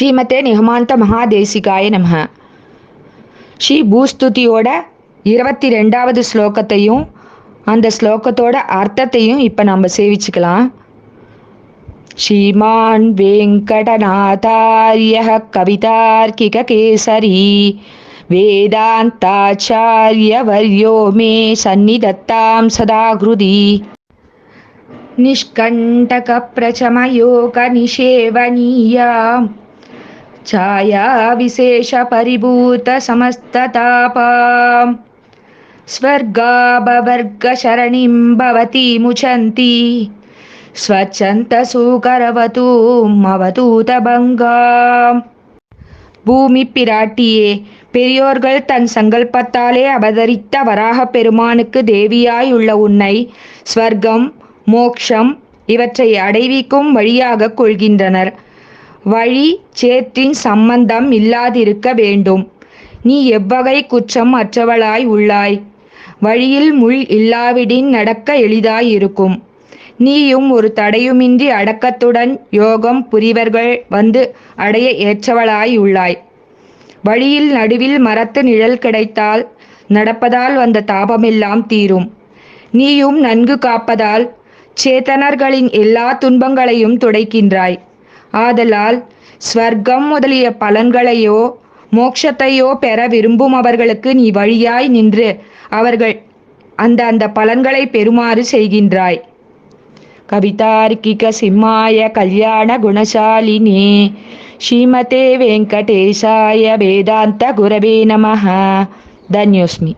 ஸ்ரீமதே நிகமாந்த மகாதேசிகாய நம ஸ்ரீ பூஸ்துதியோட இருபத்தி ரெண்டாவது ஸ்லோகத்தையும் அந்த ஸ்லோகத்தோட அர்த்தத்தையும் இப்போ நம்ம சேவிச்சுக்கலாம் ஸ்ரீமான் வெங்கடநாதாரிய கவிதார்க்கிக கேசரி वेदान्ताचार्यवर्यो मे सन्निधत्तां सदा हृदि निष्कण्टकप्रचमयोगनिषेवनीया छायाविशेषपरिभूतसमस्ततापां स्वर्गाभवर्गशरणिं भवती मुचन्ति स्वच्छन्तसुकरवतु அவதூதபங்காம் பூமி பிராட்டியே பெரியோர்கள் தன் சங்கல்பத்தாலே அவதரித்த வராக பெருமானுக்கு தேவியாய் உள்ள உன்னை ஸ்வர்க்கம் மோக்ஷம் இவற்றை அடைவிக்கும் வழியாக கொள்கின்றனர் வழி சேற்றின் சம்பந்தம் இல்லாதிருக்க வேண்டும். நீ எவ்வகை குற்றம் அற்றவளாய் உள்ளாய். வழியில் முள் இல்லாவிடின் நடக்க எளிதாயிருக்கும். நீயும் ஒரு தடையுமின்றி அடக்கத்துடன் யோகம் புரிவர்கள் வந்து அடைய ஏற்றவளாய் உள்ளாய். வழியில் நடுவில் மரத்து நிழல் கிடைத்தால் நடப்பதால் வந்த தாபமெல்லாம் தீரும். நீயும் நன்கு காப்பதால் சேத்தனர்களின் எல்லா துன்பங்களையும் துடைக்கின்றாய். ஆதலால் ஸ்வர்க்கம் முதலிய பலன்களையோ மோட்சத்தையோ பெற விரும்பும் அவர்களுக்கு நீ வழியாய் நின்று அவர்கள் அந்த அந்த பலன்களை பெறுமாறு செய்கின்றாய். கவிதார்க்கிக சிம்மாய கல்யாண குணசாலினே ஸ்ரீமதே வெங்கடேசாய வேதாந்த குரவே நம தன்யோஸ்மி